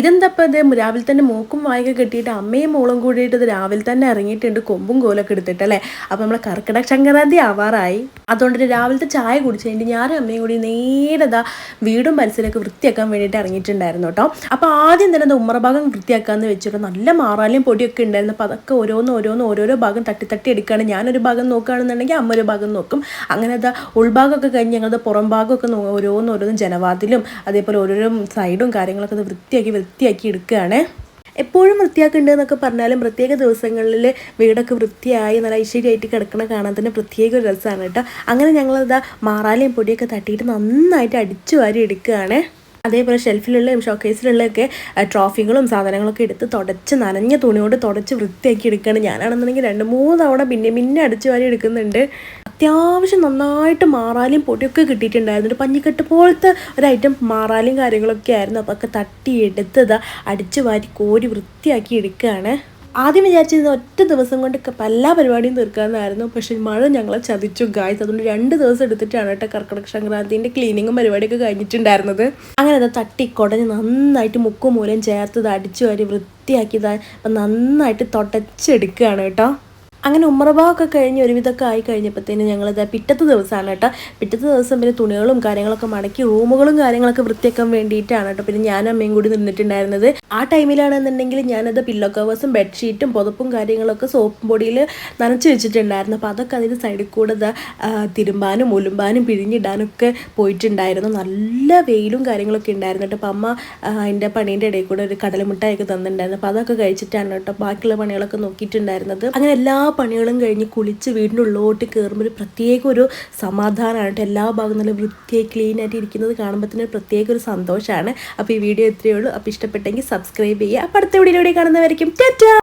ഇതെന്തപ്പോൾ ഇത്? രാവിലെ തന്നെ മൂക്കും വായിക കെട്ടിയിട്ട് അമ്മയും മോളും കൂടിയിട്ട് ഇത് രാവിലെ തന്നെ ഇറങ്ങിയിട്ടുണ്ട് കൊമ്പും കോലൊക്കെ എടുത്തിട്ട് അല്ലേ അപ്പോൾ നമ്മളെ കർക്കിടക സംക്രാന്തി ആവാറായി. അതുകൊണ്ട് രാവിലത്തെ ചായ കുടിച്ച് കഴിഞ്ഞിട്ട് ഞാനും അമ്മയും കൂടി നേരെ ദാ വീടും പരിസരമൊക്കെ വൃത്തിയാക്കാൻ വേണ്ടിയിട്ട് ഇറങ്ങിയിട്ടുണ്ടായിരുന്നു കേട്ടോ. അപ്പോൾ ആദ്യം തന്നെ അത് ഉമ്മറഭാഗം വൃത്തിയാക്കാമെന്ന് വെച്ചിട്ട് നല്ല മാറാലും പൊടിയൊക്കെ ഉണ്ടായിരുന്നു. അപ്പോൾ അതൊക്കെ ഓരോന്ന് ഓരോന്ന് ഓരോരോ ഭാഗം തട്ടി തട്ടി എടുക്കുകയാണ്. ഞാനൊരു ഭാഗം നോക്കുകയാണെന്നുണ്ടെങ്കിൽ അമ്മ ഒരു ഭാഗം നോക്കും. അങ്ങനെ അതാ ഉൾഭാഗമൊക്കെ കഴിഞ്ഞ് ഞങ്ങളുടെ പുറം ഭാഗമൊക്കെ ഓരോന്ന് ഓരോന്ന് ജനവാതിലും അതേപോലെ ഓരോരോ സൈഡും കാര്യങ്ങളൊക്കെ അത് വൃത്തിയാക്കി വൃത്തിയാക്കി എടുക്കുകയാണ്. എപ്പോഴും വൃത്തിയാക്കുന്നുണ്ട് പറഞ്ഞാലും പ്രത്യേക ദിവസങ്ങളിൽ വീടൊക്കെ വൃത്തിയായി നല്ല ഐശ്വര്യമായിട്ട് കിടക്കണ കാണാൻ തന്നെ പ്രത്യേക ഒരു രസമാണ് കേട്ടോ. അങ്ങനെ ഞങ്ങളിതാ മാറാലയും പൊടിയൊക്കെ തട്ടിയിട്ട് നന്നായിട്ട് അടിച്ചു വാരി എടുക്കുകയാണ്. അതേപോലെ ഷെൽഫിലുള്ള ഷോക്കേസിലുള്ളൊക്കെ ട്രോഫികളും സാധനങ്ങളൊക്കെ എടുത്ത് തുടച്ച് നനഞ്ഞ തുണിയോട് തുടച്ച് വൃത്തിയാക്കി എടുക്കുകയാണ് ഞാനാണെന്നുണ്ടെങ്കിൽ രണ്ട് മൂന്ന് തവണ പിന്നെ പിന്നെ അടിച്ചു വാരി എടുക്കുന്നുണ്ട്. അത്യാവശ്യം നന്നായിട്ട് മാറാലും പൊടിയൊക്കെ കിട്ടിയിട്ടുണ്ടായിരുന്നു. പഞ്ഞിക്കെട്ട് പോലത്തെ ഒരു ഐറ്റം മാറാലും കാര്യങ്ങളൊക്കെ ആയിരുന്നു. അപ്പോൾ ഒക്കെ തട്ടി എടുത്തത് അടിച്ചു വാരി കോരി വൃത്തിയാക്കി എടുക്കുകയാണ്. ആദ്യം വിചാരിച്ചിരുന്ന ഒറ്റ ദിവസം കൊണ്ട് എല്ലാ പരിപാടിയും തീർക്കാമെന്നായിരുന്നു. പക്ഷേ മഴ ഞങ്ങളെ ചതിച്ചു ഗായ്സ് അതുകൊണ്ട് രണ്ട് ദിവസം എടുത്തിട്ടാണ് കേട്ടോ കർക്കിടക സംക്രാന്തിന്റെ ക്ലീനിങ്ങും പരിപാടിയൊക്കെ കഴിഞ്ഞിട്ടുണ്ടായിരുന്നത്. അങ്ങനെ അത് തട്ടി കുടഞ്ഞ് നന്നായിട്ട് മുക്കും മൂലം ചേർത്തത് അടിച്ചു വാരി വൃത്തിയാക്കിയത് നന്നായിട്ട് തുടച്ചെടുക്കുകയാണ് കേട്ടോ. അങ്ങനെ ഉമ്മറഭാഗമൊക്കെ കഴിഞ്ഞ് ഒരുവിധമൊക്കെ ആയി കഴിഞ്ഞപ്പോഴത്തേന് ഞങ്ങളിത് പിറ്റത്തെ ദിവസമാണ് കേട്ടോ. പിറ്റത്തെ ദിവസം പിന്നെ തുണികളും കാര്യങ്ങളൊക്കെ മടക്കി റൂമുകളും കാര്യങ്ങളൊക്കെ വൃത്തിയാക്കാൻ വേണ്ടിയിട്ടാണ് കേട്ടോ. പിന്നെ ഞാൻ അമ്മയും കൂടി നിന്നിട്ടുണ്ടായിരുന്നത്. ആ ടൈമിലാണെന്നുണ്ടെങ്കിൽ ഞാനത് പില്ലോ കവേഴ്സും ബെഡ്ഷീറ്റും പുതപ്പും കാര്യങ്ങളൊക്കെ സോപ്പ് പൊടിയിൽ നനച്ച് വെച്ചിട്ടുണ്ടായിരുന്നു. അപ്പോൾ അതൊക്കെ അതിന്റെ സൈഡിൽ കൂടെ തിരുമ്പാനും ഉലുമ്പാനും പിഴിഞ്ഞിടാനൊക്കെ പോയിട്ടുണ്ടായിരുന്നു. നല്ല വെയിലും കാര്യങ്ങളൊക്കെ ഉണ്ടായിരുന്നു കേട്ടോ. അപ്പോൾ അമ്മ അതിന്റെ പണീന്റെ ഇടയിൽ കൂടെ ഒരു കടലമുട്ടായൊക്കെ തന്നിട്ടുണ്ടായിരുന്നു. അപ്പോൾ അതൊക്കെ കഴിച്ചിട്ടാണ് കേട്ടോ ബാക്കിയുള്ള പണികളൊക്കെ നോക്കിയിട്ടുണ്ടായിരുന്നത്. അങ്ങനെ എല്ലാ പണികളും കഴിഞ്ഞ് കുളിച്ച് വീടിന്റെ ഉള്ളോട്ട് കയറുമ്പോൾ ഒരു പ്രത്യേക ഒരു സമാധാനമാണ് എല്ലാ ഭാഗവും നല്ല വൃത്തിയായി ക്ലീൻ ആയിട്ട് ഇരിക്കുന്നത് കാണുമ്പോൾ തന്നെ പ്രത്യേക ഒരു സന്തോഷമാണ്. അപ്പോൾ ഈ വീഡിയോ ഇത്രയേ ഉള്ളൂ. അപ്പോൾ ഇഷ്ടപ്പെട്ടെങ്കിൽ സബ്സ്ക്രൈബ് ചെയ്യുക. അപ്പോൾ അടുത്ത വീഡിയോയിലൂടെ കാണുന്നവരായിരിക്കും ടാറ്റാ!